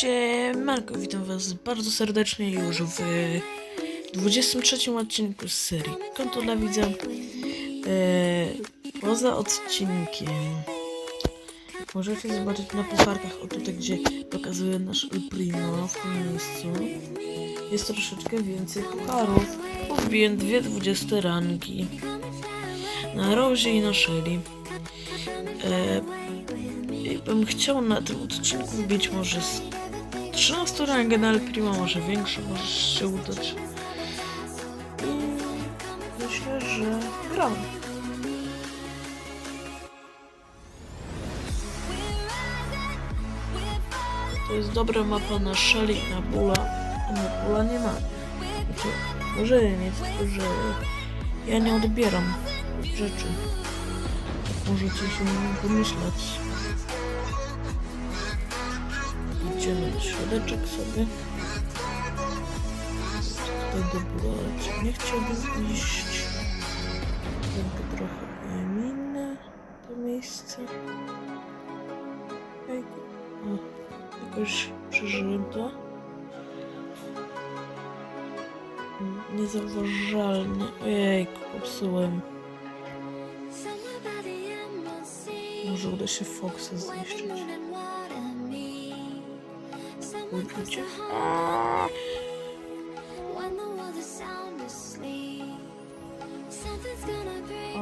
Siemanko, witam was bardzo serdecznie już w 23 odcinku z serii Konto dla widza. E, poza odcinkiem możecie zobaczyć na pucharkach, o tutaj gdzie pokazuje nasz El Primo w tym miejscu jest troszeczkę więcej pucharów. Wbiłem dwie 20 rangi na Rozie i na Shelly. E, bym chciał na tym odcinku wbić może 13 rangę El Primo, może większą, może się udać. I myślę, że gram. To jest dobra mapa na Shelly i na Bula, na Bula nie ma. Znaczy, może mieć, tylko że ja nie odbieram rzeczy. Możecie się pomyśleć. Idziemy na środeczek sobie. Do buraczek. Nie chciałbym iść. Tylko trochę minę to miejsce. O, jakoś przeżyłem to. Niezauważalnie. Ojejku, popsułem. Może uda się Foxa zniszczyć. Uczucie. Aaaa!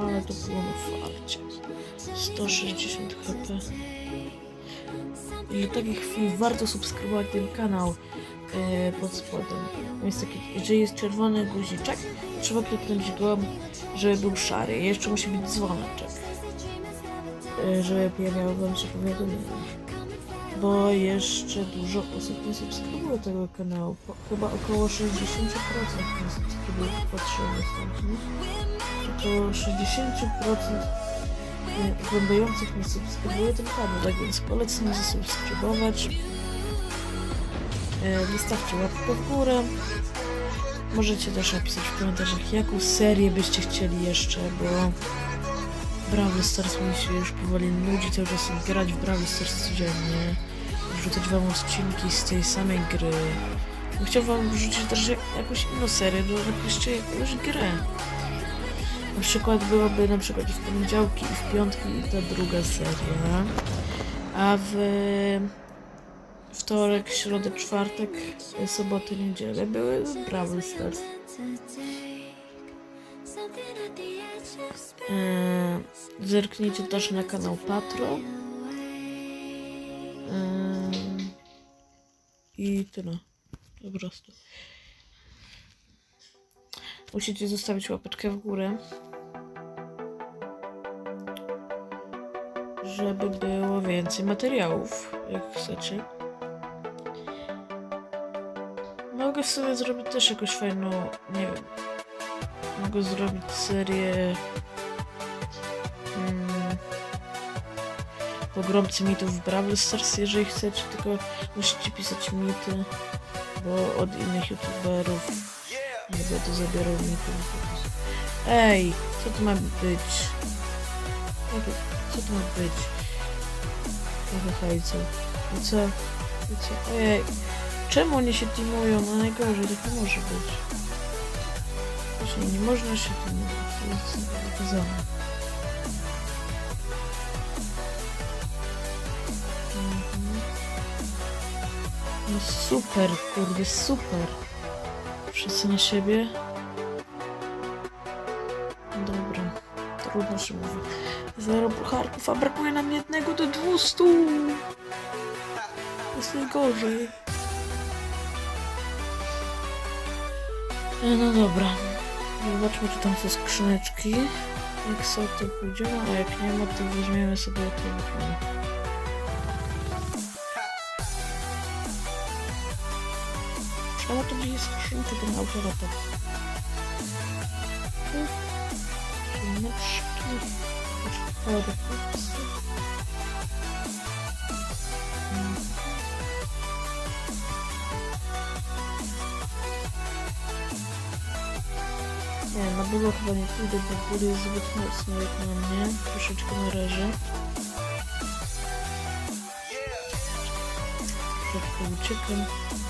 Ale to było na farcie. 160 HP. I do takich chwil warto subskrybować ten kanał e, pod spodem. Jest taki, jeżeli jest czerwony guziczek, trzeba kliknąć go, żeby był szary. Jeszcze musi być dzwoneczek, e, żeby pojawiało wam się powiadomienia. Bo jeszcze dużo osób nie subskrybuje tego kanału. Po, chyba około 60% nie subskrybuje. Patrzyłem ostatnio. Około 60% nie- oglądających nie subskrybuje ten kanał, tak więc polecam zasubskrybować. E, Wystawcie łapkę w górę. Możecie też napisać w komentarzach, jaką serię byście chcieli jeszcze, bo Brawl Stars mi się już powoli nudzi cały czas grać w Brawl Stars codziennie. Wrzucać wam odcinki z tej samej gry. Chciałbym wam wrzucić też jak- jakąś inną serię, bo napiszcie jakąś grę. Na przykład byłoby na przykład w poniedziałki i w piątki ta druga seria, a w wtorek, środę, czwartek, sobotę, niedzielę były Brawl Stars. Zerknijcie też na kanał Patro. Eee, I tyle. Po prostu. Musicie zostawić łapeczkę w górę. Żeby było więcej materiałów, jak chcecie. Mogę w sumie zrobić też jakąś fajną, nie wiem. Mogę zrobić serię pogromcy mitów w Brawl Stars, jeżeli chcecie, tylko musicie pisać mity, bo od innych youtuberów nie będę zabierał mitów. Ej, co to ma być? Co to ma być? Trochę. I co? I co? Ojej, czemu oni się teamują? No najgorzej, tak może być. Właśnie nie można się teamować, to jest zakazane. Super, kurde, super. Wszyscy na siebie. Dobra, trudno się mówi. Zero pucharków, a brakuje nam jednego do 200. To jest najgorzej. E, No dobra. Zobaczmy, czy tam są skrzyneczki. Jak są, to pójdziemy, a jak nie ma, to weźmiemy sobie to jest skrzynka ten autoratek? Skrzyneczki. Perfect. Nie, na było chyba nie pójdę, bo ból jest zbyt mocny jak na mnie. Troszeczkę na razie. szybko uciekam.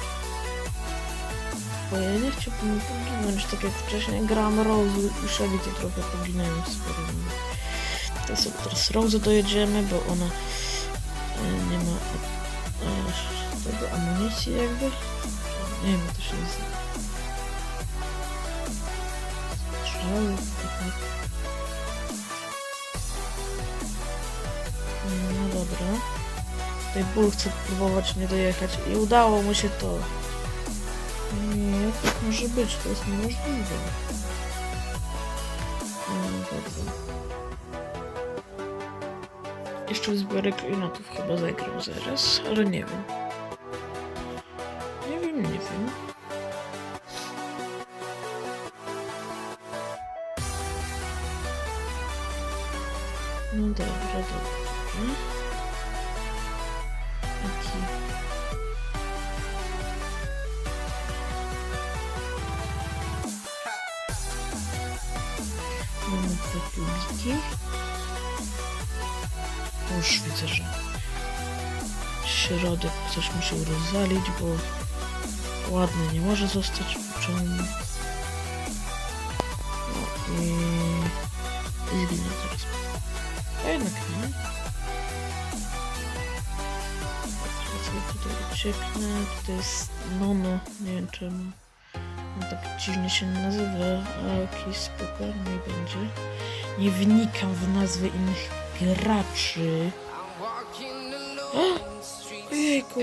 Ja nie chciałbym poginąć, tak jak wcześniej grałam Rose i Shelly, trochę poginąłem sporo. To sobie teraz Rose dojedziemy, bo ona e, nie ma e, tego amunicji jakby. Nie wiem, to się nazywa. Strzały, tak. No dobra. Tutaj ból chce próbować nie dojechać i udało mu się to. Nie, jak może być? To jest niemożliwe. No dobra. Jeszcze zbiorę klinotów chyba zagram zaraz, ale nie wiem. Nie wiem, nie wiem. No dobra, dobra. Kubiki. Już widzę, że środek ktoś musiał rozwalić, bo ładny nie może zostać czemu. No i, i zginę teraz. A jednak nie. Teraz sobie tutaj ucieknę. To jest Nono. Nie wiem czemu. On tak dziwnie się nazywa, ale jakiś spoko, nie będzie. Nie wnikam w nazwy innych graczy. Ojejku.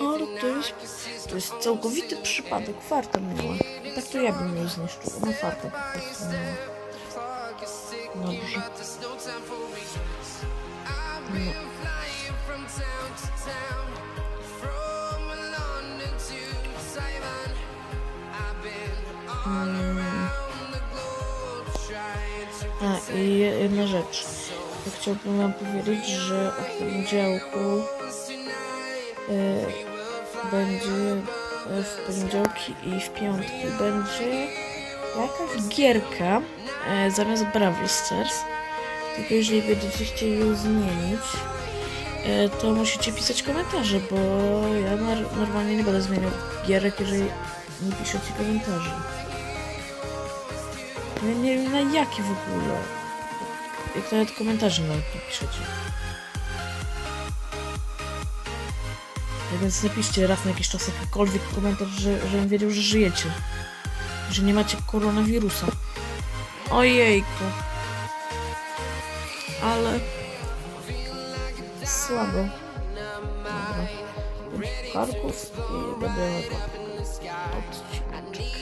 Ale to jest, to jest całkowity przypadek. Farta miała. Tak to ja bym ją zniszczył. No farta po prostu miała. Dobrze. No. A i je- jedna rzecz. Chciałbym wam powiedzieć, że od poniedziałku e, będzie e, w poniedziałki i w piątki będzie jakaś gierka e, zamiast Brawl Stars. Tylko jeżeli będziecie chcieli ją zmienić, e, to musicie pisać komentarze, bo ja nor- normalnie nie będę zmieniał gierek, jeżeli nie piszecie komentarzy. Ja nie wiem na jakie w ogóle. Jak nawet komentarzy nawet nie piszecie. Tak więc napiszcie raz na jakiś czas jakikolwiek komentarz, że, żebym wiedział, że żyjecie. Że nie macie koronawirusa. Ojejku. Ale... Słabo. Dobra. Pięć Karków i będę odcinek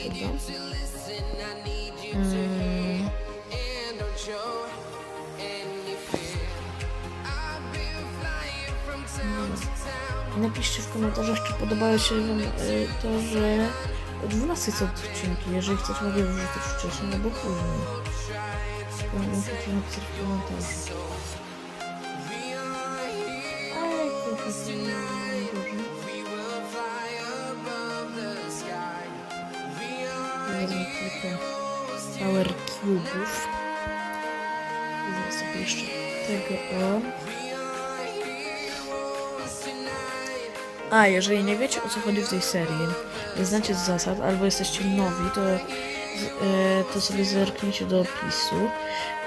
chyba. Mm. Napiszcie w komentarzach, czy podobało się Wam y, to, że o 12 są odcinki. Jeżeli chcecie, mogę wyrzucić wcześniej albo później. Tylko musicie napisać w komentarzu. Ej, proszę, to nie Power Cube'ów. Wezmę sobie jeszcze tego o. A, jeżeli nie wiecie o co chodzi w tej serii, nie znacie zasad, albo jesteście nowi, to, e, to sobie zerknijcie do opisu.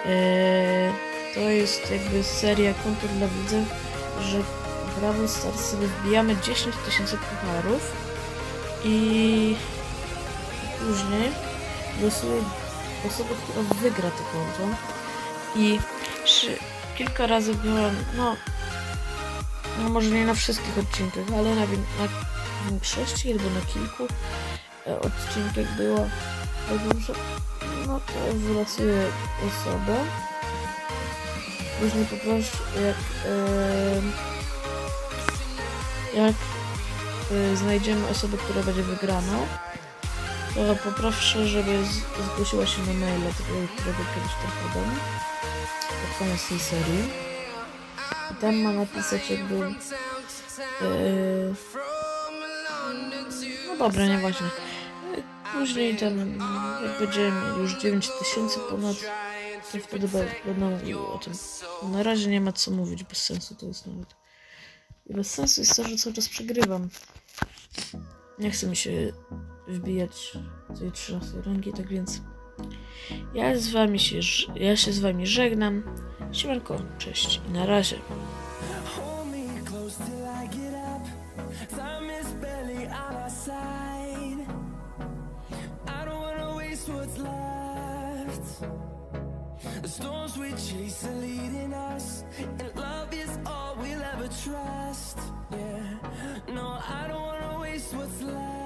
E, to jest jakby seria kontur dla widzów, że w Brawl Stars sobie wbijamy 10 tysięcy pucharów i później losuje osobę, która wygra to konto. I kilka razy byłam, no, no może nie na wszystkich odcinkach, ale na, na większości albo na kilku e, odcinkach było tak, że no to wylosuję osobę. Później po prostu jak jak e, znajdziemy osobę, która będzie wygraną, Poproszę, żeby zgłosiła się na maila, którego kiedyś tam podam. Pod koniec tej serii. I tam ma napisać jakby... Yy... No dobra, nieważne. Później tam, jak będziemy już 9000 ponad, to wtedy będę mówił o tym. Na razie nie ma co mówić, bez sensu to jest nawet. I bez sensu jest to, że cały czas przegrywam. Nie chce mi się wbijać sobie trzy razy tak więc ja z wami się, ja się z wami żegnam. Siemanko, cześć i na razie. The storms we chase are leading us, and love is all we'll ever trust. Yeah, no, I don't wanna waste what's left.